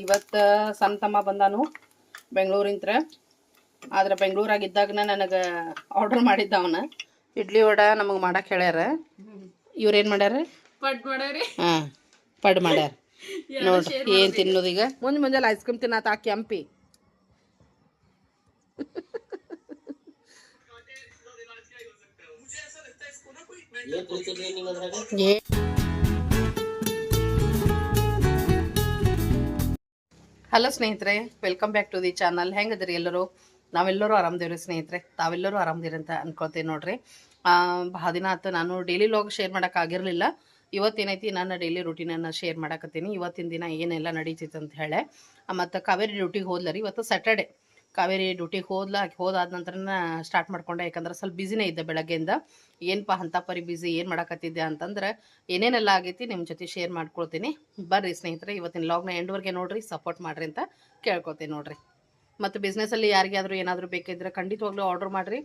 ಇವತ್ತು ಸಣ್ಣ ತಮ್ಮ ಬಂದಾನು ಬೆಂಗಳೂರಿಂತ್ರ. ಆದ್ರೆ ಬೆಂಗಳೂರಾಗಿದ್ದಾಗನ ನನಗೆ ಆರ್ಡರ್ ಮಾಡಿದ್ದ ಅವನ. ಇಡ್ಲಿ ವಡ ನಮಗೆ ಮಾಡಕ್ಕೆ ಹೇಳ್ಯಾರ. ಇವ್ರೇನು ಮಾಡ್ಯಾರ? ಪಡ್ ಮಾಡ್ಯಾರಿ. ಹಾಂ ಪಡ್ ಮಾಡ್ಯಾರ. ನೋಡ್ರಿ ಏನು ತಿನ್ನೋದು ಈಗ? ಮುಂದೆ ಮುಂಜಾನೆ ಐಸ್ ಕ್ರೀಮ್ ತಿನ್ನತ್ತ ಆ ಕೆಂಪಿ ಏ ಹಲೋ ಸ್ನೇಹಿತರೆ. Welcome back to the channel ಹೆಂಗದ್ರಿ ಎಲ್ಲರೂ? ನಾವೆಲ್ಲರೂ ಆರಾಮದೇವ್ರಿ ಸ್ನೇಹಿತರೆ. ತಾವೆಲ್ಲರೂ ಆರಾಮದಿರಿ ಅಂತ ಅನ್ಕೋತೀವಿ ನೋಡ್ರಿ. ಭಾಳ ದಿನ ಆತು ನಾನು ಡೈಲಿ ಲಾಗ್ ಶೇರ್ ಮಾಡೋಕ್ಕಾಗಿರಲಿಲ್ಲ ಇವತ್ತೇನೈತಿ, ನನ್ನ ಡೈಲಿ ರುಟೀನನ್ನು ಶೇರ್ ಮಾಡಕತ್ತೀನಿ. ಇವತ್ತಿನ ದಿನ ಏನೆಲ್ಲ ನಡೀತಿತ್ತು ಅಂತ ಹೇಳಿ ಮತ್ತು ಕಾವೇರಿ ಡ್ಯೂಟಿಗೆ ಹೋದ್ಲರಿ. ಇವತ್ತು ಸ್ಯಾಟರ್ಡೆ ಕಾವೇರಿ ಡ್ಯೂಟಿಗೆ ಹೋದ್ಲ, ಹೋದಾದ ನಂತರನ ಸ್ಟಾರ್ಟ್ ಮಾಡ್ಕೊಂಡೆ. ಯಾಕಂದ್ರೆ ಸ್ವಲ್ಪ ಬ್ಯುಸಿನೇ ಇದ್ದೆ ಬೆಳಗ್ಗೆಯಿಂದ. ಏನಪ್ಪ ಅಂತ ಪರಿ ಬ್ಯುಸಿ ಏನು ಮಾಡಕತ್ತಿದ್ದೆ ಅಂತಂದ್ರೆ, ಏನೇನೆಲ್ಲ ಆಗೈತಿ ನಿಮ್ಮ ಜೊತೆ ಶೇರ್ ಮಾಡ್ಕೊಳ್ತೀನಿ. ಬರ್ರಿ ಸ್ನೇಹಿತರೆ, ಇವತ್ತಿನ ಲಾಗ್ನ ಎಂಡ್ವರೆಗೆ ನೋಡ್ರಿ ಸಪೋರ್ಟ್ ಮಾಡ್ರಿ ಅಂತ ಕೇಳ್ಕೊತೀನಿ ನೋಡ್ರಿ. ಮತ್ತು ಬಿಸ್ನೆಸ್ಸಲ್ಲಿ ಯಾರಿಗಾದರೂ ಏನಾದರೂ ಬೇಕಿದ್ರೆ ಖಂಡಿತವಾಗ್ಲೂ ಆರ್ಡರ್ ಮಾಡಿರಿ.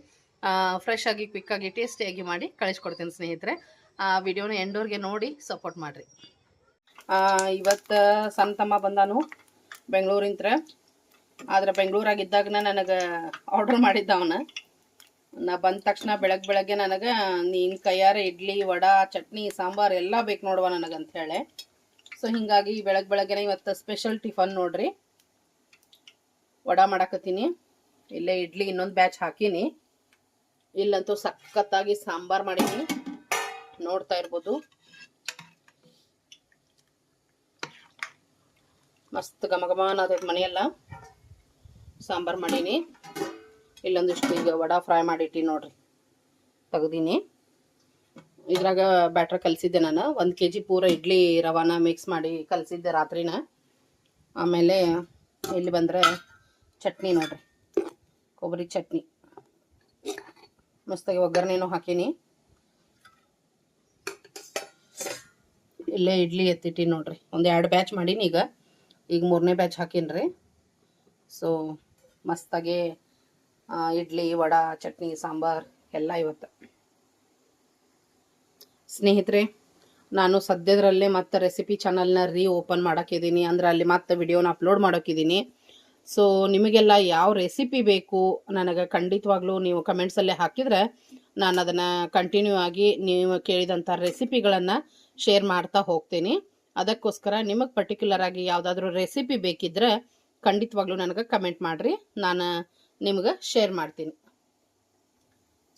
ಫ್ರೆಶ್ ಆಗಿ ಕ್ವಿಕ್ಕಾಗಿ ಟೇಸ್ಟಿಯಾಗಿ ಮಾಡಿ ಕಳಿಸ್ಕೊಡ್ತೀನಿ ಸ್ನೇಹಿತರೆ. ಆ ವಿಡಿಯೋನ ಎಂಡೋರ್ಗೆ ನೋಡಿ ಸಪೋರ್ಟ್ ಮಾಡಿರಿ. ಇವತ್ತು ಸಣ್ಣ ತಮ್ಮ ಬಂದಾನು, ಬೆಂಗಳೂರಿಂತ್ರ. ಆದ್ರೆ ಬೆಂಗಳೂರಾಗಿದ್ದಾಗ ನನಗೆ ಆರ್ಡರ್ ಮಾಡಿದ್ದ ಅವನ. ನಾ ಬಂದ ತಕ್ಷಣ ಬೆಳಗ್ಗೆ ಬೆಳಗ್ಗೆ ನನಗೆ, ನೀನು ಕೈಯಾರೆ ಇಡ್ಲಿ, ವಡಾ, ಚಟ್ನಿ, ಸಾಂಬಾರು ಎಲ್ಲ ಬೇಕು ನೋಡುವ ನನಗಂತ ಹೇಳಿ. ಸೊ ಹಿಂಗಾಗಿ ಬೆಳಗ್ಗೆ ಬೆಳಗ್ಗೆನೆ ಇವತ್ತು ಸ್ಪೆಷಲ್ ಟಿಫನ್ ನೋಡ್ರಿ. ವಡಾ ಮಾಡಾಕತ್ತೀನಿ. ಇಲ್ಲೇ ಇಡ್ಲಿ ಇನ್ನೊಂದು ಬ್ಯಾಚ್ ಹಾಕೀನಿ. ಇಲ್ಲಂತೂ ಸಖತ್ತಾಗಿ ಸಾಂಬಾರ್ ಮಾಡೀನಿ ನೋಡ್ತಾ ಇರ್ಬೋದು. ಮಸ್ತ್ ಘಮ ಘಮ ಮನೆಯಲ್ಲ ಮನೆಯೆಲ್ಲ. ಸಾಂಬಾರ್ ಮಾಡೀನಿ. ಇಲ್ಲೊಂದಿಷ್ಟು ಈಗ ವಡ ಫ್ರೈ ಮಾಡಿಟ್ಟಿ ನೋಡ್ರಿ. ತೆಗ್ದೀನಿ. ಇದ್ರಾಗ ಬ್ಯಾಟ್ರ್ ಕಲಸಿದ್ದೆ ನಾನು. ಒಂದು ಕೆ ಜಿ ಪೂರ ಇಡ್ಲಿ ರವಾನ ಮಿಕ್ಸ್ ಮಾಡಿ ಕಲಸಿದ್ದೆ ರಾತ್ರಿನ. ಆಮೇಲೆ ಇಲ್ಲಿ ಬಂದರೆ ಚಟ್ನಿ ನೋಡ್ರಿ. ಕೊಬ್ಬರಿ ಚಟ್ನಿ. ಮಸ್ತಾಗಿ ಒಗ್ಗರಣೆನೂ ಹಾಕೀನಿ. ಇಲ್ಲೇ ಇಡ್ಲಿ ಎತ್ತಿಟ್ಟಿ ನೋಡ್ರಿ. ಒಂದು ಎರಡು ಬ್ಯಾಚ್ ಮಾಡೀನಿ ಈಗ. ಈಗ ಮೂರನೇ ಬ್ಯಾಚ್ ಹಾಕೀನಿ ರೀ ಸೊ ಮಸ್ತಾಗಿ ಇಡ್ಲಿ, ವಡಾ, ಚಟ್ನಿ, ಸಾಂಬಾರ್ ಎಲ್ಲ ಇವತ್ತು. ಸ್ನೇಹಿತರೆ, ನಾನು ಸದ್ಯದರಲ್ಲೇ ಮತ್ತೆ ರೆಸಿಪಿ ಚಾನಲ್ನ ರೀ ಓಪನ್ ಮಾಡೋಕ್ಕಿದ್ದೀನಿ ಅಂದ್ರೆ ಅಲ್ಲಿ ಮತ್ತೆ ವಿಡಿಯೋನ ಅಪ್ಲೋಡ್ ಮಾಡೋಕ್ಕಿದ್ದೀನಿ ಸೊ ನಿಮಗೆಲ್ಲ ಯಾವ ರೆಸಿಪಿ ಬೇಕು ನನಗೆ ಖಂಡಿತವಾಗ್ಲೂ ನೀವು ಕಮೆಂಟ್ಸಲ್ಲೇ ಹಾಕಿದರೆ ನಾನು ಅದನ್ನು ಕಂಟಿನ್ಯೂ ಆಗಿ ನೀವು ಕೇಳಿದಂಥ ರೆಸಿಪಿಗಳನ್ನು ಶೇರ್ ಮಾಡ್ತಾ ಹೋಗ್ತೀನಿ. ಅದಕ್ಕೋಸ್ಕರ ನಿಮಗೆ ಪರ್ಟಿಕ್ಯುಲರ್ ಆಗಿ ಯಾವುದಾದ್ರೂ ರೆಸಿಪಿ ಬೇಕಿದ್ರೆ ಖಂಡಿತವಾಗ್ಲೂ ನನಗೆ ಕಮೆಂಟ್ ಮಾಡಿರಿ. ನಾನು, ನಿಮ್ಗೆ ಶೇರ್ ಮಾಡ್ತೀನಿ.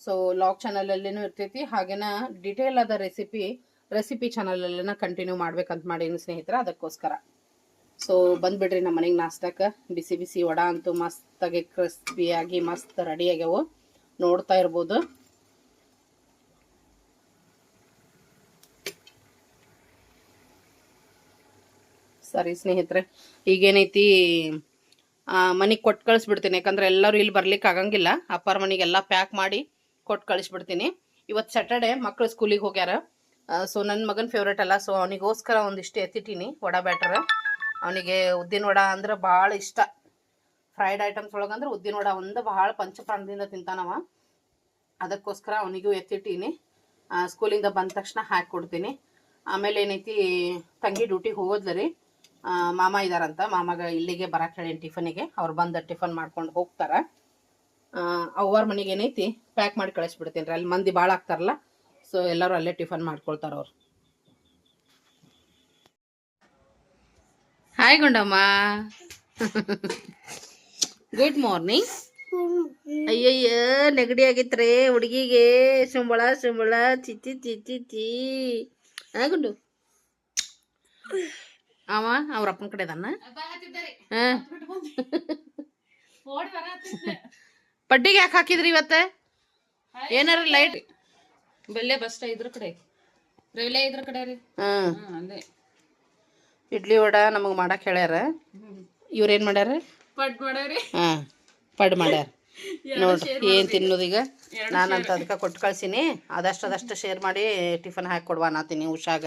ಸೊ ಲಾಗ್ ಚಾನಲಲ್ಲಿನೂ ಇರ್ತೈತಿ. ಹಾಗೇನ ಡಿಟೇಲ್ ಆದ ರೆಸಿಪಿ ರೆಸಿಪಿ ಚಾನಲಲ್ಲಿನ ಕಂಟಿನ್ಯೂ ಮಾಡ್ಬೇಕಂತ ಮಾಡೀನಿ ಸ್ನೇಹಿತರ, ಅದಕ್ಕೋಸ್ಕರ. ಸೊ ಬಂದ್ಬಿಡ್ರಿ ನಮ್ಮ ಮನೆಗೆ ನಾಷ್ಟಕ್ಕೆ. ಬಿಸಿ ಬಿಸಿ ವಡ ಅಂತೂ ಮಸ್ತಾಗಿ ಕ್ರಿಸ್ಪಿಯಾಗಿ ಮಸ್ತ್ ರೆಡಿ ಆಗ್ಯಾವು. ನೋಡ್ತಾ ಇರ್ಬೋದು. ಸರಿ ಸ್ನೇಹಿತರೆ, ಈಗೇನೈತಿ ಮನೆಗೆ ಕೊಟ್ಟು ಕಳಿಸ್ಬಿಡ್ತೀನಿ. ಯಾಕಂದ್ರೆ ಎಲ್ಲರೂ ಇಲ್ಲಿ ಬರ್ಲಿಕ್ಕೆ ಆಗಂಗಿಲ್ಲ. ಅಪ್ಪಾರ ಮನೆಗೆಲ್ಲ ಪ್ಯಾಕ್ ಮಾಡಿ ಕೊಟ್ಟು ಕಳಿಸ್ಬಿಡ್ತೀನಿ. ಇವತ್ತು ಸ್ಯಾಟರ್ಡೆ ಮಕ್ಕಳು ಸ್ಕೂಲಿಗೆ ಹೋಗ್ಯಾರ. ಸೊ ನನ್ನ ಮಗನ ಫೇವ್ರೇಟ್ ಅಲ್ಲ. ಸೊ ಅವನಿಗೋಸ್ಕರ ಒಂದಿಷ್ಟು ಎತ್ತಿಟ್ಟೀನಿ ವಡಾ ಬ್ಯಾಟರ್ ಅವನಿಗೆ ಉದ್ದಿನ ವಡ ಅಂದ್ರೆ ಭಾಳ ಇಷ್ಟ. ಫ್ರೈಡ್ ಐಟಮ್ಸ್ ಒಳಗಂದ್ರೆ ಉದ್ದಿನ ವಡ ಒಂದು ಭಾಳ ಪಂಚಪ್ರಾಣದಿಂದ ತಿಂತಾನವ. ಅದಕ್ಕೋಸ್ಕರ ಅವನಿಗೂ ಎತ್ತಿಟ್ಟೀನಿ. ಸ್ಕೂಲಿಂದ ಬಂದ ತಕ್ಷಣ ಹಾಕಿ ಕೊಡ್ತೀನಿ ಆಮೇಲೆ ಏನೈತಿ, ತಂಗಿ ಡ್ಯೂಟಿಗೆ ಹೋಗೋದ್ಲರಿ ಮಾಮ ಇದಾರಂತ. ಮಾಮಾಗ ಇಲ್ಲಿಗೆ ಬರಕ್ಕೆ ಹೇಳಿ ಟಿಫನಿಗೆ ಅವ್ರು ಬಂದು ಟಿಫನ್ ಮಾಡ್ಕೊಂಡು ಹೋಗ್ತಾರ. ಅವ್ರ ಮನೆಗೆ ಏನೈತಿ? ಪ್ಯಾಕ್ ಮಾಡಿ ಕಳಿಸ್ಬಿಡ್ತೀನಿ ರೀ. ಅಲ್ಲಿ ಮಂದಿ ಭಾಳ ಆಗ್ತಾರಲ್ಲ, ಸೊ ಎಲ್ಲರೂ ಅಲ್ಲೇ ಟಿಫನ್ ಮಾಡ್ಕೊಳ್ತಾರ ಅವ್ರು. ಹಾಯ್ ಗುಂಡಮ್ಮ. ಗುಡ್ ಮಾರ್ನಿಂಗ್ ಅಯ್ಯಯ್ಯ, ನೆಗಡಿ ಆಗೈತ್ರಿ ಹುಡುಗಿಗೆ ಸುಂಬಳ ಸುಂಬಳ ಚಿತ್ತಿ ಚಿತ್ತಿ ಚೀ. ಗುಂಡು. ಅವ ಅವ್ರ ಅಪ್ಪನ ಕಡೆ ಅದನ್ನ ಹಾ. ಪಡ್ಡಿಗೆ ಯಾಕೆ ಹಾಕಿದ್ರಿ ಇವತ್ತ? ಏನಾರ ಲೈಟ್ ಬೆಲ್ಲೆ ಬಸ್ ಇದ್ರ ಕಡೆ. ರವಿಲೆ ಇದ್ರ ಕಡೆ ರೀ. ಅಲ್ಲೇ ಇಡ್ಲಿ ವಡ ನಮಗೆ ಮಾಡಕ್ ಹೇಳ್ಯಾರ. ಇವ್ರೇನ್ ಮಾಡ್ಯಾರ? ಪಡ್ ಮಾಡ್ಯಾರಿ ಹಾ ಪಡ್ ಮಾಡ್ಯಾರ. ನೋಡ್ರಿ ಏನ್ ತಿನ್ನೋದೀಗ ನಾನಂತ ಅದಕ್ಕೆ ಕೊಟ್ಟು ಕಳ್ಸೀನಿ. ಅದಷ್ಟು ಅದಷ್ಟು ಶೇರ್ ಮಾಡಿ ಟಿಫನ್ ಹಾಕಿ ಕೊಡುವ ನಾತೀನಿ ಉಷಾಗ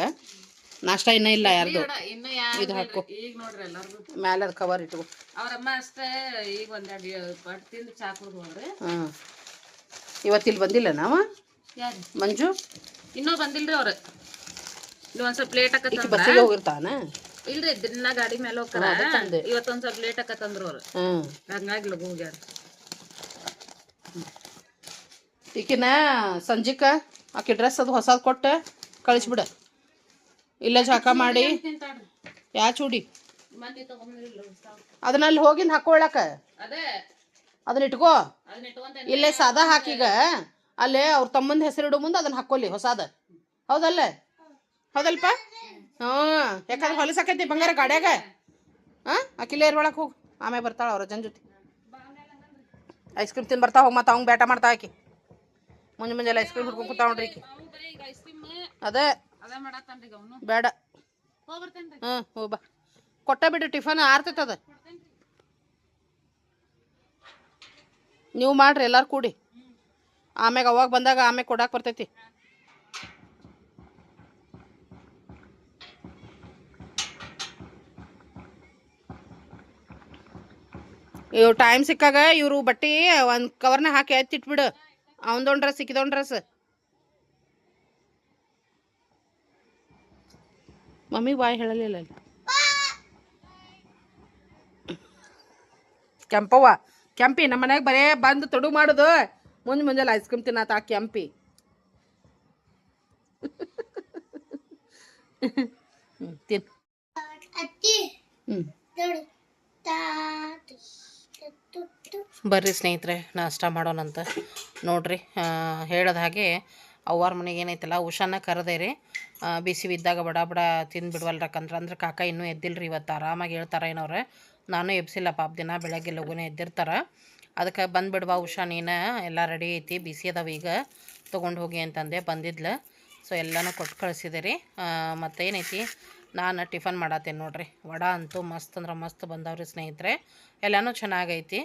ನಾಷ್ಟ ಇನ್ನ ಇಲ್ಲ ಯಾರ್ದು. ಇನ್ನು ಯಾರು ಇದು ಹಾಕು. ಈಗ ನೋಡ್ರಿ ಎಲ್ಲಾರ್ಗು. ಮ್ಯಾಲೆ ಕವರ್ ಇಟ್ಕೊ. ಅವ್ರಮ್ಮ ಅಷ್ಟೇ ಈಗ ಒಂದೆರಡು ಪಟ್ಟು ತಿಂದು ಚಾ ಕುಡ್ದು ಹೋಗ್ರಿ. ಹ್ಞೂ ಇವತ್ತಿಲ್ಲಿ ಬಂದಿಲ್ಲ ನಾವ? ಯಾರು ಮಂಜು? ಇನ್ನೂ ಬಂದಿಲ್ರಿ ಅವ್ರ. ಇಲ್ಲಿ ಒಂದ್ ಸ್ವಲ್ಪ ಲೇಟ್ ಆಕತ್ತ ಬಸ್ಸಿಗೆ ಹೋಗಿರ್ತಾನ? ಇಲ್ರಿ ದಿನ ಗಾಡಿ ಮೇಲೆ ಹೋಗ್ತಾರ. ಹಾ. ಇವತ್ತೊಂದ್ ಸ್ವಲ್ಪ ಲೇಟ್ ಆಕತ್ತಂದ್ರು ಅವ್ರು. ಹಂಗಾಗಿ ಲಗು ಹೋಗ್ಯಾರ. ಈಕಿನ ಸಂಜಿಕ ಆಕೆ ಡ್ರೆಸ್ ಅದು ಹೊಸದು ಕೊಟ್ಟು ಕಳಿಸ್ಬಿಡ. ಇಲ್ಲ ಜಾಕ ಮಾಡಿ. ಯಾ ಚೂಡಿ? ಮಂದಿ ತಗೊಂಡ್ರಿಲ್ಲ ಅದನ್ನ ಅಲ್ಲಿ ಹೋಗಿಂದ ಹಾಕೊಳ್ಳಕ. ಅದೇ. ಅದನ್ನ ಇಟ್ಕೋ. ಅದನ್ನ ಇಟ್ಕೊಂತ ಇಲ್ಲೇ ಸಾದಾ ಹಾಕೀಗ. ಅಲ್ಲೇ ಅವ್ರ ತಮ್ಮಂದ ಹೆಸರು ಇಡೋ ಮುಂದೆ ಅದನ್ನ ಹಾಕೊಳ್ಳಿ ಹೊಸಾದ. ಹೌದಲ್ಲ? ಹೌದಲ್ಪ? ಹ್ಞೂ ಯಾಕಂದ್ರೆ ಹೊಲಸಾಕೈತಿ ಬಂಗಾರ ಗಾಡ್ಯಾಗ. ಹಾಂ ಅಕಿಲೇ ಇರ್ಕೊಳಕ್ ಹೋಗು. ಆಮೇಲೆ ಬರ್ತಾಳ ಅವ್ರ ಅಜ್ಜನ ಜೊತೆ. ಐಸ್ ಕ್ರೀಮ್ ತಿನ್ ಬರ್ತಾ ಹೋಗಿ ಮತ್ತೆ ಅವ್ನು ಬೇಟ ಮಾಡ್ತಾ ಆಕಿ. ಮುಂಜೆ ಮುಂಜಾನೆ ಐಸ್ ಕ್ರೀಮ್ ಹುಡ್ಕೊಂಡು ಕೂತಾವ ನೋಡ್ರಿ ಈಕಿ. ಅವು ಬರೀ ಈಗ ಐಸ್ ಕ್ರೀಮ್ ಅದೇ. ಬೇಡ. ಹ್ಮ್ ಹ್ಞೂ ಹೋಗ್ ಬಾ. ಕೊಟ್ಟ ಬಿಡು ಟಿಫನ್ ಆರ್ತೈತದ ನೀವು ಮಾಡ್ರಿ ಎಲ್ಲಾರು ಕೂಡಿ. ಆಮ್ಯಾಗ ಅವಾಗ ಬಂದಾಗ ಆಮ್ಯಾಗ ಕೊಡಾಕ್ ಬರ್ತೈತಿ. ಇವ್ ಟೈಮ್ ಸಿಕ್ಕಾಗ ಇವರು ಬಟ್ಟಿ ಒಂದ್ ಕವರ್ನ ಹಾಕಿ ಎತ್ತಿಟ್ಬಿಡು. ಅವನದೊಂದು ಡ್ರೆಸ್ ಸಿಕ್ಕಿದೊಂದು ಡ್ರೆಸ್ ಮಮ್ಮಿ ಬಾಯ್ ಹೇಳಲಿಲ್ಲ ಕೆಂಪವ್ವ, ಕೆಂಪಿ, ನಮ್ಮ ಮನೆಗೆ ಬರೇ ಬಂದು ತೊಡು ಮಾಡೋದು. ಮುಂದೆ ಮುಂಜಾನೆ ಐಸ್ ಕ್ರೀಮ್ ತಿನ್ನತ್ತ ಆ ಕೆಂಪಿ. ತಿನ್. ಬರ್ರಿ ಸ್ನೇಹಿತರೆ, ನಾಷ್ಟ ಮಾಡೋಣಂತ. ನೋಡ್ರಿ ಹೇಳದ ಹಾಗೆ ಅವ್ವಾರ ಮನೆಗೆ ಏನೈತಲ್ಲ, ಉಷಾನ ಕರೆದೇರಿ. ಬಿಸಿ ಬಿದ್ದಾಗ ಬಡ ಬಡ ತಿಂದ್ಬಿಡ್ವಲ್ರಕ್ಕಂದ್ರೆ ಅಂದ್ರೆ ಕಾಕ ಇನ್ನೂ ಎದ್ದಿಲ್ರಿ ಇವತ್ತು. ಆರಾಮಾಗಿ ಹೇಳ್ತಾರೆ ಏನವ್ರೆ. ನಾನು ಎಬ್ಸಿಲ್ಲ ಪಾಪ, ದಿನ ಬೆಳಗ್ಗೆ ಲಗುನೆ ಎದ್ದಿರ್ತಾರೆ. ಅದಕ್ಕೆ ಬಂದುಬಿಡುವ ಉಷಾ, ನೀನು. ಎಲ್ಲ ರೆಡಿ ಐತಿ. ಬಿಸಿ ಅದಾವ ಈಗ. ತೊಗೊಂಡು ಹೋಗಿ ಅಂತಂದೆ, ಬಂದಿದ್ಲು. ಸೊ ಎಲ್ಲನೂ ಕೊಟ್ಟು ಕಳಿಸಿದೆ ರೀ ಮತ್ತೇನೈತಿ? ನಾನು ಟಿಫನ್ ಮಾಡತ್ತೇನೆ ನೋಡ್ರಿ. ವಡ ಅಂತೂ ಮಸ್ತ್ ಅಂದ್ರೆ ಮಸ್ತ್ ಬಂದವ್ರಿ ಸ್ನೇಹಿತರೆ. ಎಲ್ಲನೂ ಚೆನ್ನಾಗೈತಿ.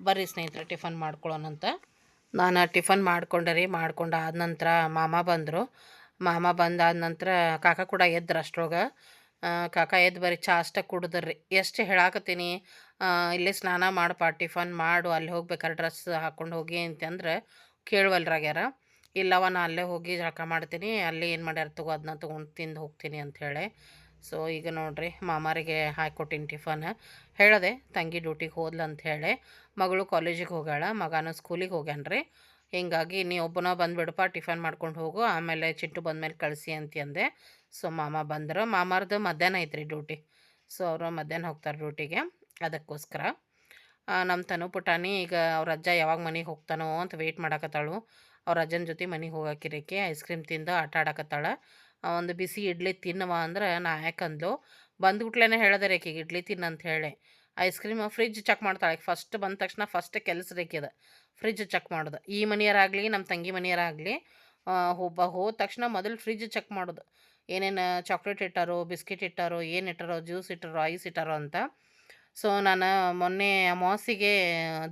ಬರ್ರಿ ಸ್ನೇಹಿತರೆ, ಟಿಫನ್ ಮಾಡ್ಕೊಳ್ಳೋಣಂತ ನಾನು ಟಿಫನ್ ಮಾಡ್ಕೊಂಡೆ ರೀ. ಮಾಡ್ಕೊಂಡು ಆದ ನಂತರ ಮಾಮ ಬಂದರು. ಮಾಮ ಬಂದಾದ ನಂತರ ಕಾಕ ಕೂಡ ಎದ್ರು ಅಷ್ಟ್ರೊಳಗೆ ಕಾಕ ಎದ್ದು ಬರೀ ಚಾ ಅಷ್ಟೇ ಕುಡಿದ್ರಿ ಎಷ್ಟು ಹೇಳಾಕತ್ತೀನಿ ಇಲ್ಲೇ ಸ್ನಾನ ಮಾಡಪ್ಪ, ಟಿಫನ್ ಮಾಡು, ಅಲ್ಲಿ ಹೋಗ್ಬೇಕಾರೆ ಡ್ರೆಸ್ ಹಾಕ್ಕೊಂಡು ಹೋಗಿ ಅಂತಂದ್ರೆ ಕೇಳುವಲ್ರಾಗ್ಯಾರ. ಇಲ್ಲವ ನಾ ಅಲ್ಲೇ ಹೋಗಿ ಜಳಕ ಮಾಡ್ತೀನಿ, ಅಲ್ಲಿ ಏನು ಮಾಡ್ಯಾರ ತಗೋ ಅದನ್ನ ತೊಗೊಂಡು ತಿಂದು ಹೋಗ್ತೀನಿ ಅಂಥೇಳಿ ಸೊ ಈಗ ನೋಡ್ರಿ, ಮಾಮಾರಿಗೆ ಹಾಕ್ಕೊಟ್ಟಿನಿ ಟಿಫನ್. ಹೇಳಿದೆ, ತಂಗಿ ಡ್ಯೂಟಿಗೆ ಹೋದ್ಲು ಅಂತ ಹೇಳಿ, ಮಗಳು ಕಾಲೇಜಿಗೆ ಹೋಗ್ಯಾಳ, ಮಗನೂ ಸ್ಕೂಲಿಗೆ ಹೋಗ್ಯಾನ್ರಿ. ಹಿಂಗಾಗಿ ನೀ ಒಬ್ಬನ ಬಂದುಬಿಡಪ್ಪ, ಟಿಫನ್ ಮಾಡ್ಕೊಂಡು ಹೋಗು, ಆಮೇಲೆ ಚಿಟ್ಟು ಬಂದಮೇಲೆ ಕಳಿಸಿ ಅಂತ ಅಂದೆ ಸೊ, ಮಾಮ ಬಂದರು, ಮಾಮಾರ್ದು ಮಧ್ಯಾಹ್ನ ಐತ್ರಿ ಡ್ಯೂಟಿ. ಸೊ, ಅವರು ಮಧ್ಯಾಹ್ನ ಹೋಗ್ತಾರೆ ಡ್ಯೂಟಿಗೆ, ಅದಕ್ಕೋಸ್ಕರ. ನಮ್ಮ ತನು ಪುಟಾನಿ, ಈಗ ಅವ್ರ ಅಜ್ಜ ಯಾವಾಗ ಮನೆಗೆ ಹೋಗ್ತಾನೋ ಅಂತ ವೆಯ್ಟ್ ಮಾಡಾಕತ್ತಾಳು. ಅವ್ರ ಅಜ್ಜನ ಜೊತೆ ಮನೆಗೆ ಹೋಗಾಕಿರಕ್ಕೆ ಐಸ್ ಕ್ರೀಮ್ ತಿಂದು ಆಟ ಆಡಕತ್ತಾಳ. ಒಂದು ಬಿಸಿ ಇಡ್ಲಿ ತಿನ್ನವ ಅಂದ್ರೆ ನಾ ಯಾಕಂದ್ಲು ಬಂದ್ಬಿಟ್ಲೇನೆ ಹೇಳಿದೆ ರೇಖೆಗೆ ಇಡ್ಲಿ ತಿನ್ನಂತ ಹೇಳಿ. ಐಸ್ ಕ್ರೀಮ್ ಫ್ರಿಜ್ ಚೆಕ್ ಮಾಡ್ತಾಳೆ ಫಸ್ಟ್ ಬಂದ ತಕ್ಷಣ ಫಸ್ಟ್ ಕೆಲಸ ರೇಕಿದ ಫ್ರಿಜ್ ಚೆಕ್ ಮಾಡೋದು. ಈ ಮನೆಯವರಾಗಲಿ ನಮ್ಮ ತಂಗಿ ಮನೆಯವರಾಗಲಿ ಒಬ್ಬ ಹೋದ ತಕ್ಷಣ ಮೊದಲು ಫ್ರಿಜ್ ಚೆಕ್ ಮಾಡೋದು. ಏನೇನು ಚಾಕ್ಲೇಟ್ ಇಟ್ಟಾರೋ, ಬಿಸ್ಕಿಟ್ ಇಟ್ಟಾರೋ, ಏನು ಇಟ್ಟಾರೋ, ಜ್ಯೂಸ್ ಇಟ್ಟಾರೋ, ಐಸ್ ಇಟ್ಟಾರೋ ಅಂತ. ಸೊ, ನಾನು ಮೊನ್ನೆ ಅಮಾವಾಸ್ಯೆಗೆ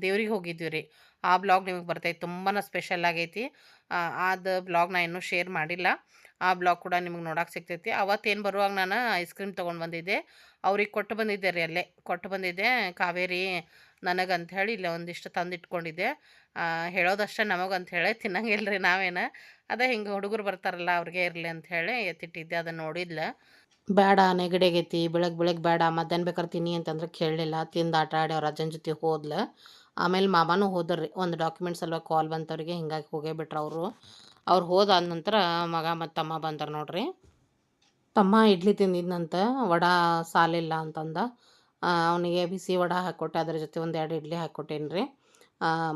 ದೇವ್ರಿಗೆ ಹೋಗಿದ್ವಿ ರೀ. ಆ ಬ್ಲಾಗ್ ನಿಮಗೆ ಬರ್ತೈತೆ ತುಂಬಾ ಸ್ಪೆಷಲ್ ಆಗೈತಿ. ಅದು ಬ್ಲಾಗ್ ನಾನು ಇನ್ನೂ ಶೇರ್ ಮಾಡಿಲ್ಲ. ಆ ಬ್ಲಾಗ್ ಕೂಡ ನಿಮಗೆ ನೋಡೋಕೆ ಸಿಗ್ತೈತಿ. ಅವತ್ತೇನು ಬರುವಾಗ ನಾನು ಐಸ್ ಕ್ರೀಮ್ ತೊಗೊಂಡು ಬಂದಿದ್ದೆ. ಅವ್ರಿಗೆ ಕೊಟ್ಟು ಬಂದಿದ್ದೆ ರೀ ಅಲ್ಲೇ. ಕೊಟ್ಟು ಬಂದಿದ್ದೆ. ಕಾವೇರಿ ನನಗಂಥೇಳಿ ಇಲ್ಲೇ ಒಂದಿಷ್ಟು ತಂದು ಇಟ್ಕೊಂಡಿದ್ದೆ ಆ, ಹೇಳೋದಷ್ಟೇ ನಮಗಂತ ಹೇಳಿ ತಿನ್ನಂಗಿಲ್ಲ ರೀ ನಾವೇನು. ಅದೇ ಹಿಂಗೆ ಹುಡುಗರು ಬರ್ತಾರಲ್ಲ ಅವ್ರಿಗೆ ಇರಲಿ ಅಂತ ಹೇಳಿ ಎತ್ತಿಟ್ಟಿದ್ದೆ. ಅದನ್ನು ನೋಡಿದ್ಲ. ಬೇಡ ನೆಗಡಿಯಾಗೈತಿ ಬೆಳಗ್ಗೆ ಬೆಳಗ್ಗೆ ಬೇಡ ಮಧ್ಯಾಹ್ನ ಬೇಕಾದ್ರೆ ತಿನ್ನಿ ಅಂತಂದ್ರೆ ಕೇಳಲಿಲ್ಲ. ತಿಂದು ಆಟ ಆಡಿ ಅವ್ರ ಅಜ್ಜನ ಜೊತೆ ಹೋದ್ಲ. ಆಮೇಲೆ ಮಾಮನೂ ಹೋದ್ರಿ ಒಂದು ಡಾಕ್ಯುಮೆಂಟ್ಸ್ ಅಲ್ವ ಕಾಲ್ ಬಂತವ್ರಿಗೆ ಹಿಂಗಾಗಿ ಹೋಗೇ ಬಿಟ್ರು ಅವರು. ಅವ್ರು ಹೋದಾದ ನಂತರ ಮಗ ಮತ್ತು ತಮ್ಮ ಬಂದರು ನೋಡ್ರಿ. ತಮ್ಮ ಇಡ್ಲಿ ತಿಂದಿದ್ನಂತ, ವಡ ಸಾಲಿಲ್ಲ ಅಂತಂದ. ಅವನಿಗೆ ಬಿಸಿ ವಡ ಹಾಕ್ಕೊಟ್ಟೆ, ಅದ್ರ ಜೊತೆ ಒಂದು ಎರಡು ಇಡ್ಲಿ ಹಾಕ್ಕೊಟ್ಟೇನಿ ರೀ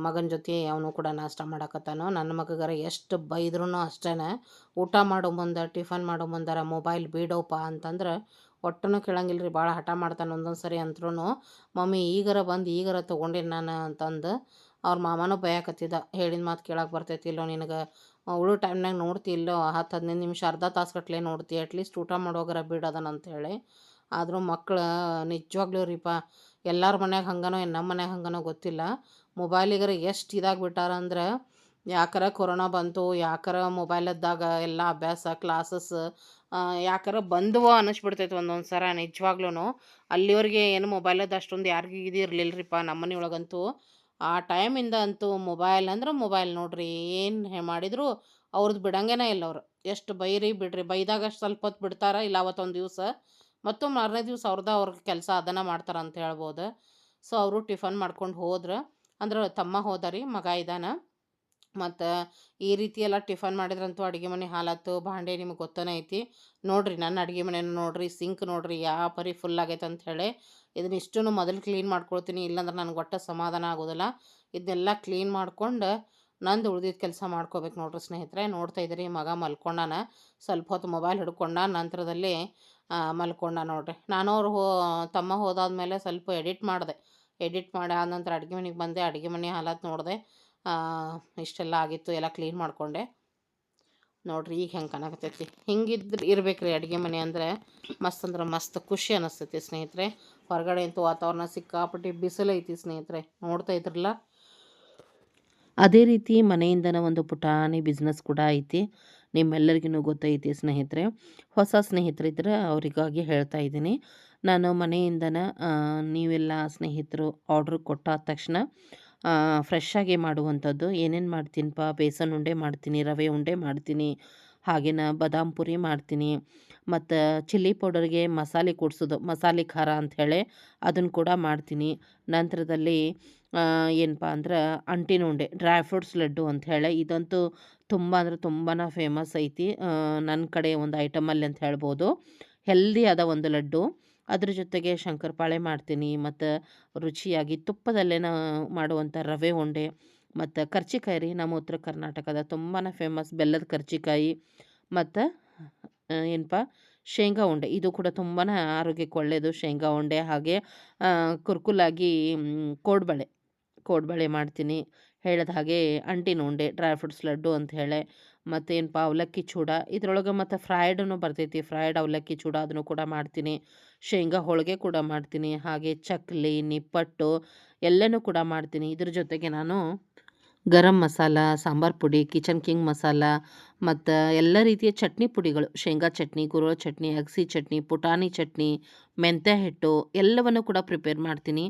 ಮಗನ ಜೊತೆ ಅವನು ಕೂಡ ನಾಷ್ಟ ಮಾಡಕತ್ತಾನು. ನನ್ನ ಮಗಗರ ಎಷ್ಟು ಬೈದ್ರೂ ಅಷ್ಟೇ ಊಟ ಮಾಡೋ ಮುಂದೆ, ಟಿಫನ್ ಮಾಡೋ ಮುಂದಾರ ಮೊಬೈಲ್ ಬೀಡೋಪ ಅಂತಂದ್ರೆ ಒಟ್ಟನು ಕೇಳಂಗಿಲ್ಲ ರೀ ಭಾಳ ಹಠ ಮಾಡ್ತಾನೆ ಒಂದೊಂದು ಸರಿ ಅಂತ್ರೂ ಮಮ್ಮಿ ಈಗರ ಬಂದು, ಈಗರ ತೊಗೊಂಡಿನ ನಾನು ಅಂತಂದು ಅವ್ರ ಮಾಮನೂ ಬೈಯಾಕತ್ತಿದ್ದ ಹೇಳಿದ ಮಾತು ಕೇಳಕ್ಕೆ ಬರ್ತೈತಿ ಇಲ್ಲೋ ನಿನಗೆ. ಉಳು ಟೈಮ್ನಾಗ ನೋಡ್ತಿ, ಇಲ್ಲೋ ಹತ್ತು ಹದಿನೈದು ನಿಮಿಷ ಅರ್ಧ ತಾಸುಗಟ್ಲೆ ನೋಡ್ತಿ ಅಟ್ಲೀಸ್ಟ್ ಊಟ ಮಾಡೋಗರ ಬಿಡೋದನ ಅಂತೇಳಿ. ಆದರೂ ಮಕ್ಕಳು ನಿಜವಾಗ್ಲೂ ರೀಪ ಎಲ್ಲರ ಮನ್ಯಾಗ ಹಂಗನೋ ನಮ್ಮ ಮನ್ಯಾಗ ಹಂಗನೋ ಗೊತ್ತಿಲ್ಲ. ಮೊಬೈಲಿಗರ ಎಷ್ಟು ಇದಾಗ್ಬಿಟ್ಟಾರ ಅಂದ್ರೆ, ಯಾಕರ ಕೊರೋನಾ ಬಂತು, ಯಾಕರ ಮೊಬೈಲದ್ದಾಗ ಎಲ್ಲ ಅಭ್ಯಾಸ, ಕ್ಲಾಸಸ್ ಯಾಕರ ಬಂದವೋ ಅನ್ನಿಸ್ಬಿಡ್ತೈತೆ ಒಂದೊಂದು ಸರ ನಿಜವಾಗ್ಲೂ ಅಲ್ಲಿವರೆಗೆ ಏನು ಮೊಬೈಲದ್ದು ಅಷ್ಟೊಂದು ಯಾರಿಗೂ ಇದು ಇರಲಿಲ್ಲ ರೀಪ ನಮ್ಮ ಮನೆ ಒಳಗಂತೂ ಆ ಟೈಮಿಂದ ಅಂತೂ ಮೊಬೈಲ್ ಅಂದ್ರೆ ಮೊಬೈಲ್ ನೋಡ್ರಿ ಏನು ಮಾಡಿದ್ರು ಅವ್ರದ್ದು ಬಿಡಂಗೇನೇ ಇಲ್ಲ ಅವರು. ಎಷ್ಟು ಬೈರಿ ಬಿಡ್ರಿ, ಬೈದಾಗ ಸ್ವಲ್ಪ ಹೊತ್ತು ಬಿಡ್ತಾರ, ಇಲ್ಲ ಅವತ್ತೊಂದು ದಿವಸ ಮತ್ತು ಮಾರನೇ ದಿವಸ ಅವ್ರದ್ದು ಅವ್ರ ಕೆಲಸ ಅದನ್ನು ಮಾಡ್ತಾರೆ ಅಂತ ಹೇಳ್ಬೋದು. ಸೊ ಅವರು ಟಿಫನ್ ಮಾಡ್ಕೊಂಡು ಹೋದ್ರೆ. ಅಂದ್ರೆ ತಮ್ಮ ಹೋದ ರೀ ಮಗ ಇದ್ದಾನ ಮತ್ತು ಈ ರೀತಿ ಎಲ್ಲ ಟಿಫನ್ ಮಾಡಿದ್ರಂತೂ ಅಡುಗೆ ಮನೆ ಹಾಲತ್ತು, ಭಾಂಡೆ ನಿಮಗೆ ಗೊತ್ತನೇ ಐತಿ. ನೋಡ್ರಿ ನನ್ನ ಅಡುಗೆ ಮನೆಯನ್ನು ನೋಡ್ರಿ, ಸಿಂಕ್ ನೋಡ್ರಿ, ಯಾವ ಪರಿ ಫುಲ್ ಆಗೈತೆ ಅಂತ ಹೇಳಿ ಇದನ್ನ ಇಷ್ಟೂ ಮೊದಲು ಕ್ಲೀನ್ ಮಾಡ್ಕೊಳ್ತೀನಿ, ಇಲ್ಲಾಂದ್ರೆ ನನಗೆ ಒಟ್ಟು ಸಮಾಧಾನ ಆಗೋದಿಲ್ಲ. ಇದನ್ನೆಲ್ಲ ಕ್ಲೀನ್ ಮಾಡ್ಕೊಂಡು ನಂದು ಉಳಿದಿದ್ದ ಕೆಲಸ ಮಾಡ್ಕೋಬೇಕು ನೋಡ್ರಿ ಸ್ನೇಹಿತರೆ. ನೋಡ್ತಾ ಇದ್ದೀರಿ, ಮಗ ಮಲ್ಕೊಂಡಾನ. ಸ್ವಲ್ಪ ಹೊತ್ತು ಮೊಬೈಲ್ ಹಿಡ್ಕೊಂಡ, ನಂತರದಲ್ಲಿ ಮಲ್ಕೊಂಡ ನೋಡ್ರಿ. ನಾನು ಅವ್ರು ಹೋ, ತಮ್ಮ ಹೋದಾದ್ಮೇಲೆ ಸ್ವಲ್ಪ ಎಡಿಟ್ ಮಾಡಿದೆ. ಎಡಿಟ್ ಮಾಡಿ ಆದ ನಂತರ ಅಡುಗೆ ಮನೆಗೆ ಬಂದೆ. ಅಡುಗೆ ಮನೆ ಹಾಲತ್ ನೋಡಿದೆ. ಇಷ್ಟೆಲ್ಲ ಆಗಿತ್ತು, ಎಲ್ಲ ಕ್ಲೀನ್ ಮಾಡಿಕೊಂಡೆ. ನೋಡ್ರಿ ಈಗ ಹೆಂಗೆ ಕಾಣಕತ್ತೈತಿ. ಹಿಂಗಿದ್ರೆ ಇರ್ಬೇಕು ರೀ ಅಡುಗೆ ಮನೆ ಅಂದರೆ ಮಸ್ತ್ ಅಂದ್ರೆ ಮಸ್ತ್ ಖುಷಿ ಅನ್ನಿಸ್ತೈತಿ ಸ್ನೇಹಿತರೆ. ಹೊರಗಡೆ ಅಂತೂ ವಾತಾವರಣ ಸಿಕ್ಕಾಪಟ್ಟೆ ಬಿಸಿಲೈತಿ ಸ್ನೇಹಿತರೆ, ನೋಡ್ತಾ ಇದ್ರಲ್ಲ? ಅದೇ ರೀತಿ ಮನೆಯಿಂದನೇ ಒಂದು ಪುಟಾಣಿ ಬಿಸ್ನೆಸ್ ಕೂಡ ಐತಿ. ನಿಮ್ಮೆಲ್ಲರಿಗೂ ಗೊತ್ತೈತಿ ಸ್ನೇಹಿತರೆ. ಹೊಸ ಸ್ನೇಹಿತರಿದ್ದರೆ ಅವರಿಗಾಗಿ ಹೇಳ್ತಾ ಇದ್ದೀನಿ. ನಾನು ಮನೆಯಿಂದನೇ ನೀವೆಲ್ಲ ಸ್ನೇಹಿತರು ಆರ್ಡ್ರ್ ಕೊಟ್ಟಾದ ತಕ್ಷಣ ಫ್ರೆಶ್ ಆಗಿ ಮಾಡುವಂಥದ್ದು. ಏನೇನು ಮಾಡ್ತೀನಪ್ಪ ಬೇಸನ್ ಉಂಡೆ ಮಾಡ್ತೀನಿ, ರವೆ ಉಂಡೆ ಮಾಡ್ತೀನಿ, ಹಾಗೇನ ಬದಾಮ್ ಪುರಿ ಮಾಡ್ತೀನಿ ಮತ್ತು ಚಿಲ್ಲಿ ಪೌಡರ್ಗೆ ಮಸಾಲೆ ಕೂಡಿಸೋದು, ಮಸಾಲೆ ಖಾರ ಅಂಥೇಳಿ ಅದನ್ನು ಕೂಡ ಮಾಡ್ತೀನಿ. ನಂತರದಲ್ಲಿ ಏನಪ್ಪ ಅಂದ್ರೆ ಅಂಟಿನ ಉಂಡೆ, ಡ್ರೈ ಫ್ರೂಟ್ಸ್ ಲಡ್ಡು ಅಂಥೇಳಿ ಇದಂತೂ ತುಂಬ ಅಂದರೆ ತುಂಬಾ ಫೇಮಸ್ ಐತಿ. ನನ್ನ ಕಡೆ ಒಂದು ಐಟಮಲ್ಲಿ ಅಂತ ಹೇಳ್ಬೋದು. ಹೆಲ್ದಿ ಆದ ಒಂದು ಲಡ್ಡು. ಅದ್ರ ಜೊತೆಗೆ ಶಂಕರಪಾಳೆ ಮಾಡ್ತೀನಿ. ಮತ್ತು ರುಚಿಯಾಗಿ ತುಪ್ಪದಲ್ಲೇ ಮಾಡುವಂಥ ರವೆ ಉಂಡೆ. ಮತ್ತು ಕರ್ಜಿಕಾಯಿ ರೀ, ನಮ್ಮ ಉತ್ತರ ಕರ್ನಾಟಕದ ತುಂಬಾ ಫೇಮಸ್ ಬೆಲ್ಲದ ಕರ್ಜಿಕಾಯಿ ಮತ್ತು ಏನಪ್ಪ, ಶೇಂಗಾ ಉಂಡೆ. ಇದು ಕೂಡ ತುಂಬಾ ಆರೋಗ್ಯಕ್ಕೆ ಒಳ್ಳೆಯದು ಶೇಂಗಾ ಉಂಡೆ ಹಾಗೆ ಕುರ್ಕುಲಾಗಿ ಕೋಡ್ಬಳೆ. ಕೋಡ್ಬಳೆ ಮಾಡ್ತೀನಿ. ಹೇಳಿದ ಹಾಗೆ ಅಂಟಿನ ಉಂಡೆ, ಡ್ರೈ ಫ್ರೂಟ್ಸ್, ಲಡ್ಡು ಅಂತ ಹೇಳಿ. ಮತ್ತೇನಪ್ಪ ಅವಲಕ್ಕಿ ಚೂಡ. ಇದರೊಳಗೆ ಮತ್ತು ಫ್ರೈಡೂ ಬರ್ತೈತಿ. ಫ್ರೈಡ್ ಅವಲಕ್ಕಿ ಚೂಡ ಅದನ್ನು ಕೂಡ ಮಾಡ್ತೀನಿ. ಶೇಂಗಾ ಹೋಳಿಗೆ ಕೂಡ ಮಾಡ್ತೀನಿ. ಹಾಗೆ ಚಕ್ಲಿ, ನಿಪ್ಪಟ್ಟು ಎಲ್ಲನೂ ಕೂಡ ಮಾಡ್ತೀನಿ. ಇದ್ರ ಜೊತೆಗೆ ನಾನು ಗರಂ ಮಸಾಲ, ಸಾಂಬಾರು ಪುಡಿ, ಕಿಚನ್ ಕಿಂಗ್ ಮಸಾಲ, ಮತ್ತು ಎಲ್ಲ ರೀತಿಯ ಚಟ್ನಿ ಪುಡಿಗಳು. ಶೇಂಗಾ ಚಟ್ನಿ ಗುರುಳ ಚಟ್ನಿ, ಅಗಸಿ ಚಟ್ನಿ, ಪುಟಾಣಿ ಚಟ್ನಿ, ಮೆಂತ್ಯ ಹಿಟ್ಟು ಎಲ್ಲವನ್ನು ಕೂಡ ಪ್ರಿಪೇರ್ ಮಾಡ್ತೀನಿ.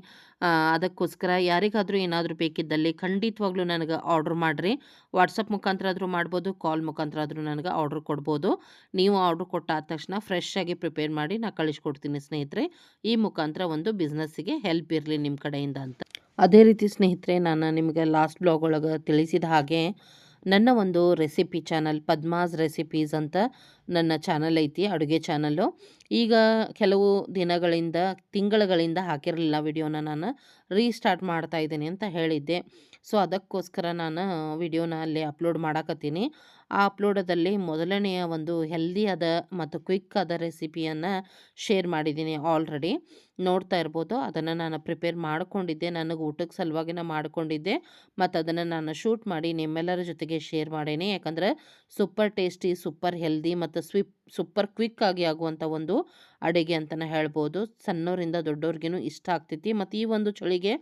ಅದಕ್ಕೋಸ್ಕರ ಯಾರಿಗಾದರೂ ಏನಾದರೂ ಬೇಕಿದ್ದಲ್ಲಿ ಖಂಡಿತವಾಗ್ಲೂ ನನಗೆ ಆರ್ಡ್ರ್ ಮಾಡಿರಿ. ವಾಟ್ಸಪ್ ಮುಖಾಂತರ ಆದರೂ ಮಾಡ್ಬೋದು ಕಾಲ್ ಮುಖಾಂತರ ಆದರೂ ನನಗೆ ಆರ್ಡ್ರ್ ಕೊಡ್ಬೋದು. ನೀವು ಆರ್ಡ್ರ್ ಕೊಟ್ಟಾದ ತಕ್ಷಣ ಫ್ರೆಶ್ ಆಗಿ ಪ್ರಿಪೇರ್ ಮಾಡಿ ನಾನು ಕಳಿಸ್ಕೊಡ್ತೀನಿ ಸ್ನೇಹಿತರೆ. ಈ ಮುಖಾಂತರ ಒಂದು ಬಿಸ್ನೆಸ್ಸಿಗೆ ಹೆಲ್ಪ್ ಇರಲಿ ನಿಮ್ಮ ಕಡೆಯಿಂದ ಅಂತ. ಅದೇ ರೀತಿ ಸ್ನೇಹಿತರೆ, ನಾನು ನಿಮಗೆ ಲಾಸ್ಟ್ ಬ್ಲಾಗ್ ಒಳಗೆ ತಿಳಿಸಿದ ಹಾಗೆ, ನನ್ನ ಒಂದು ರೆಸಿಪಿ ಚಾನಲ್ ಪದ್ಮಾಸ್ ರೆಸಿಪೀಸ್ ಅಂತ ನನ್ನ ಚಾನಲ್ ಐತಿ, ಅಡುಗೆ ಚಾನಲ್ಲು ಈಗ ಕೆಲವು ದಿನಗಳಿಂದ, ತಿಂಗಳುಗಳಿಂದ ಹಾಕಿರಲಿಲ್ಲ ವಿಡಿಯೋನ ನಾನು ರೀಸ್ಟಾರ್ಟ್ ಮಾಡ್ತಾ ಇದ್ದೀನಿ ಅಂತ ಹೇಳಿದ್ದೆ. ಸೊ, ಅದಕ್ಕೋಸ್ಕರ ನಾನು ವಿಡಿಯೋನ ಅಲ್ಲಿ ಅಪ್ಲೋಡ್ ಮಾಡಾಕತ್ತೀನಿ. ಆ ಅಪ್ಲೋಡದಲ್ಲಿ ಮೊದಲನೆಯ ಒಂದು ಹೆಲ್ದಿ ಆದ ಮತ್ತು ಕ್ವಿಕ್ ಆದ ರೆಸಿಪಿಯನ್ನು ಶೇರ್ ಮಾಡಿದ್ದೀನಿ ಆಲ್ರೆಡಿ. ನೋಡ್ತಾ ಇರ್ಬೋದು. ಅದನ್ನು ನಾನು ಪ್ರಿಪೇರ್ ಮಾಡಿಕೊಂಡಿದ್ದೆ. ನನಗೆ ಊಟಕ್ಕೆ ಸಲುವಾಗಿನ ಮಾಡಿಕೊಂಡಿದ್ದೆ. ಮತ್ತು ಅದನ್ನು ನಾನು ಶೂಟ್ ಮಾಡಿ ನಿಮ್ಮೆಲ್ಲರ ಜೊತೆಗೆ ಶೇರ್ ಮಾಡೇನಿ. ಯಾಕಂದರೆ ಸೂಪರ್ ಟೇಸ್ಟಿ, ಸೂಪರ್ ಹೆಲ್ದಿ ಮತ್ತು ಸ್ವಿಪ್, ಸೂಪರ್ ಕ್ವಿಕ್ ಆಗಿ ಆಗುವಂಥ ಒಂದು ಅಡುಗೆ ಅಂತಲೇ ಹೇಳ್ಬೋದು. ಸಣ್ಣವರಿಂದ ದೊಡ್ಡವ್ರಿಗೂ ಇಷ್ಟ ಆಗ್ತೈತಿ. ಮತ್ತು ಈ ಒಂದು ಚಳಿಗೆ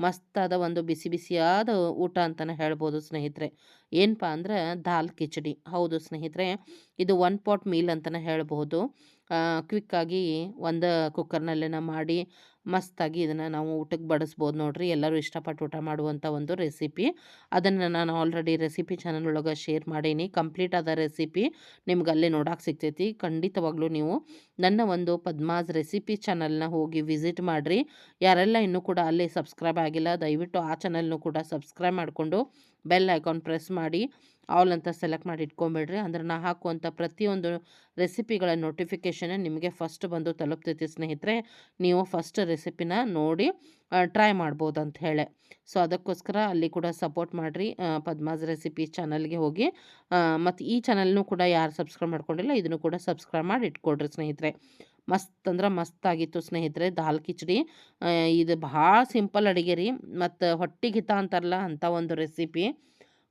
ಮಸ್ತಾದ ಒಂದು ಬಿಸಿ ಬಿಸಿಯಾದ ಊಟ ಅಂತಲೇ ಹೇಳ್ಬೋದು ಸ್ನೇಹಿತರೆ. ಏನಪ್ಪ ಅಂದ್ರೆ ದಾಲ್ ಕಿಚಡಿ. ಹೌದು ಸ್ನೇಹಿತರೆ, ಇದು ಒನ್ ಪಾಟ್ ಮೀಲ್ ಅಂತಲೇ ಹೇಳ್ಬೋದು. ಕ್ವಿಕ್ಕಾಗಿ ಒಂದು ಕುಕ್ಕರ್ನಲ್ಲೇನ ಮಾಡಿ ಮಸ್ತಾಗಿ ಇದನ್ನು ನಾವು ಊಟಕ್ಕೆ ಬಡಿಸ್ಬೋದು ನೋಡ್ರಿ. ಎಲ್ಲರೂ ಇಷ್ಟಪಟ್ಟು ಊಟ ಮಾಡುವಂಥ ಒಂದು ರೆಸಿಪಿ. ಅದನ್ನು ನಾನು ಆಲ್ರೆಡಿ ರೆಸಿಪಿ ಚಾನಲ್ ಒಳಗೆ ಶೇರ್ ಮಾಡೀನಿ. ಕಂಪ್ಲೀಟ್ ಆದ ರೆಸಿಪಿ ನಿಮ್ಗೆ ಅಲ್ಲೇ ನೋಡೋಕೆ ಸಿಗ್ತೈತಿ. ಖಂಡಿತವಾಗ್ಲೂ ನೀವು ನನ್ನ ಒಂದು ಪದ್ಮಾಸ್ ರೆಸಿಪಿ ಚಾನಲ್ನ ಹೋಗಿ ವಿಸಿಟ್ ಮಾಡಿರಿ. ಯಾರೆಲ್ಲ ಇನ್ನೂ ಕೂಡ ಅಲ್ಲಿ ಸಬ್ಸ್ಕ್ರೈಬ್ ಆಗಿಲ್ಲ, ದಯವಿಟ್ಟು ಆ ಚಾನಲ್ನು ಕೂಡ ಸಬ್ಸ್ಕ್ರೈಬ್ ಮಾಡಿಕೊಂಡು ಬೆಲ್ ಐಕಾನ್ ಪ್ರೆಸ್ ಮಾಡಿ. ಆಲ್ ಅಂತ ಸೆಲೆಕ್ಟ್ ಮಾಡಿ ಇಟ್ಕೊಂಬಿಡ್ರಿ. ಅಂದ್ರೆ ನಾ ಹಾಕುವಂಥ ಪ್ರತಿಯೊಂದು ರೆಸಿಪಿಗಳ ನೋಟಿಫಿಕೇಷನ್ ನಿಮಗೆ ಫಸ್ಟ್ ಬಂದು ತಲುಪ್ತೈತಿ ಸ್ನೇಹಿತರೆ. ನೀವು ಫಸ್ಟ್ ರೆಸಿಪಿನ ನೋಡಿ ಟ್ರೈ ಮಾಡ್ಬೋದು ಅಂತ ಹೇಳಿ ಸೊ ಅದಕ್ಕೋಸ್ಕರ ಅಲ್ಲಿ ಕೂಡ ಸಪೋರ್ಟ್ ಮಾಡಿರಿ. ಪದ್ಮಾಸ್ ರೆಸಿಪಿ ಚಾನಲ್ಗೆ ಹೋಗಿ. ಮತ್ತು ಈ ಚಾನಲ್ನೂ ಕೂಡ ಯಾರು ಸಬ್ಸ್ಕ್ರೈಬ್ ಮಾಡ್ಕೊಂಡಿಲ್ಲ, ಇದನ್ನು ಕೂಡ ಸಬ್ಸ್ಕ್ರೈಬ್ ಮಾಡಿ ಇಟ್ಕೊಳ್ರಿ ಸ್ನೇಹಿತರೆ. ಮಸ್ತ್ ಅಂದ್ರೆ ಮಸ್ತ್ ಆಗಿತ್ತು ಸ್ನೇಹಿತರೆ, ದಾಲ್ ಕಿಚಡಿ. ಇದು ಭಾಳ ಸಿಂಪಲ್ ಅಡುಗೆ ರೀ. ಮತ್ತು ಹೊಟ್ಟಿಗೆ ಹಿತ ಅಂತಾರಲ್ಲ ಅಂಥ ಒಂದು ರೆಸಿಪಿ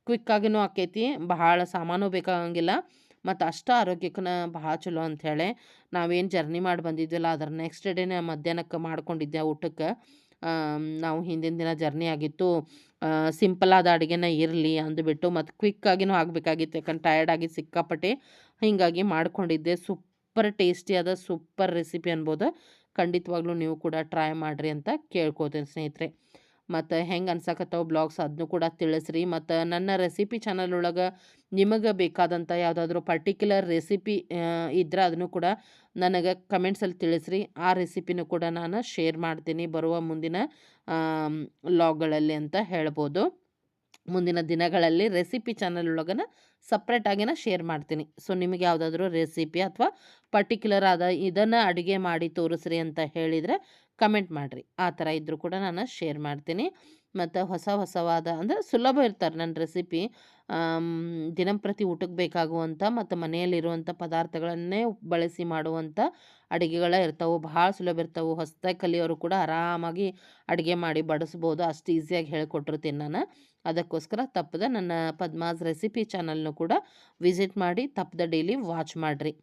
ಕ್ವಿಕ್ಕಾಗಿನೂ ಆಕೈತಿ ಭಾಳ ಸಾಮಾನು ಬೇಕಾಗಂಗಿಲ್ಲ, ಮತ್ತು ಅಷ್ಟು ಆರೋಗ್ಯಕ್ಕೂ ಭಾಳ ಚಲೋ ಅಂಥೇಳಿ ನಾವೇನು ಜರ್ನಿ ಮಾಡಿ ಬಂದಿದ್ವಲ್ಲ ಅದರ ನೆಕ್ಸ್ಟ್ ಡೇನೇ ಮಧ್ಯಾಹ್ನಕ್ಕೆ ಮಾಡ್ಕೊಂಡಿದ್ದೆ ಊಟಕ್ಕೆ. ನಾವು ಹಿಂದಿನ ದಿನ ಜರ್ನಿ ಆಗಿತ್ತು. ಸಿಂಪಲ್ ಆದ ಅಡುಗೆನ ಇರಲಿ ಅಂದುಬಿಟ್ಟು ಮತ್ತು ಕ್ವಿಕ್ಕಾಗಿನೂ ಆಗಬೇಕಾಗಿತ್ತು, ಯಾಕಂದ್ರೆ ಟಯರ್ಡ್ ಆಗಿ ಸಿಕ್ಕಾಪಟ್ಟೆ ಹೀಗಾಗಿ ಮಾಡ್ಕೊಂಡಿದ್ದೆ. ಸೂಪರ್ ಟೇಸ್ಟಿಯಾದ ಸೂಪರ್ ರೆಸಿಪಿ ಅನ್ಬೋದು. ಖಂಡಿತವಾಗ್ಲೂ ನೀವು ಕೂಡ ಟ್ರೈ ಮಾಡಿರಿ ಅಂತ ಕೇಳ್ಕೊತೀನಿ ಸ್ನೇಹಿತರೆ. ಮತ್ತು ಹೆಂಗೆ ಅನ್ಸಕತ್ತವು ಬ್ಲಾಗ್ಸ್ ಅದನ್ನು ಕೂಡ ತಿಳಿಸ್ರಿ. ಮತ್ತು ನನ್ನ ರೆಸಿಪಿ ಚಾನಲ್ ಒಳಗೆ ನಿಮಗೆ ಬೇಕಾದಂಥ ಯಾವುದಾದ್ರೂ ಪರ್ಟಿಕ್ಯುಲರ್ ರೆಸಿಪಿ ಇದ್ರೆ ಅದನ್ನು ಕೂಡ ನನಗೆ ಕಮೆಂಟ್ಸಲ್ಲಿ ತಿಳಿಸ್ರಿ. ಆ ರೆಸಿಪಿನೂ ಕೂಡ ನಾನು ಶೇರ್ ಮಾಡ್ತೀನಿ ಬರುವ ಮುಂದಿನ ಲಾಗ್ಗಳಲ್ಲಿ ಅಂತ ಹೇಳ್ಬೋದು. ಮುಂದಿನ ದಿನಗಳಲ್ಲಿ ರೆಸಿಪಿ ಚಾನಲ್ ಒಳಗನ ಸಪ್ರೇಟಾಗಿನ ಶೇರ್ ಮಾಡ್ತೀನಿ. ಸೊ ನಿಮಗೆ ಯಾವುದಾದ್ರೂ ರೆಸಿಪಿ ಅಥವಾ ಪರ್ಟಿಕ್ಯುಲರ್ ಆದ ಇದನ್ನು ಅಡುಗೆ ಮಾಡಿ ತೋರಿಸ್ರಿ ಅಂತ ಹೇಳಿದರೆ ಕಮೆಂಟ್ ಮಾಡಿರಿ. ಆ ಥರ ಇದ್ದರೂ ಕೂಡ ನಾನು ಶೇರ್ ಮಾಡ್ತೀನಿ. ಮತ್ತು ಹೊಸ ಹೊಸವಾದ ಅಂದರೆ ಸುಲಭ ಇರ್ತಾರೆ ನನ್ನ ರೆಸಿಪಿ. ದಿನಂಪ್ರತಿ ಊಟಕ್ಕೆ ಬೇಕಾಗುವಂಥ ಮತ್ತು ಮನೆಯಲ್ಲಿರುವಂಥ ಪದಾರ್ಥಗಳನ್ನೇ ಬಳಸಿ ಮಾಡುವಂಥ ಅಡುಗೆಗಳ ಇರ್ತವೆ. ಭಾಳ ಸುಲಭ ಇರ್ತವೆ. ಹೊಸದಾಗಿ ಕಲಿಯೋರು ಕೂಡ ಆರಾಮಾಗಿ ಅಡುಗೆ ಮಾಡಿ ಬಡಿಸ್ಬೋದು. ಅಷ್ಟು ಈಸಿಯಾಗಿ ಹೇಳ್ಕೊಟ್ಟಿರ್ತೀನಿ ನಾನು. ಅದಕ್ಕೋಸ್ಕರ ತಪ್ಪದ ನನ್ನ ಪದ್ಮಾಸ್ ರೆಸಿಪಿ ಚಾನಲ್ನು ಕೂಡ ವಿಸಿಟ್ ಮಾಡಿ ತಪ್ಪದ ಡೈಲಿ ವಾಚ್ ಮಾಡಿರಿ.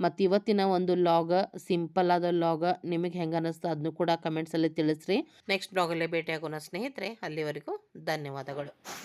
ಮತ್ತು ಇವತ್ತಿನ ಒಂದು ಲಾಗ, ಸಿಂಪಲ್ ಆದ ಲಾಗ ನಿಮಗೆ ಹೆಂಗೆ ಅನ್ನಿಸ್ತು ಅದನ್ನು ಕೂಡ ಕಮೆಂಟ್ಸಲ್ಲಿ ತಿಳಿಸ್ರಿ. ನೆಕ್ಸ್ಟ್ ಬ್ಲಾಗಲ್ಲೇ ಭೇಟಿಯಾಗೋಣ ಸ್ನೇಹಿತರೆ, ಅಲ್ಲಿವರೆಗೂ ಧನ್ಯವಾದಗಳು.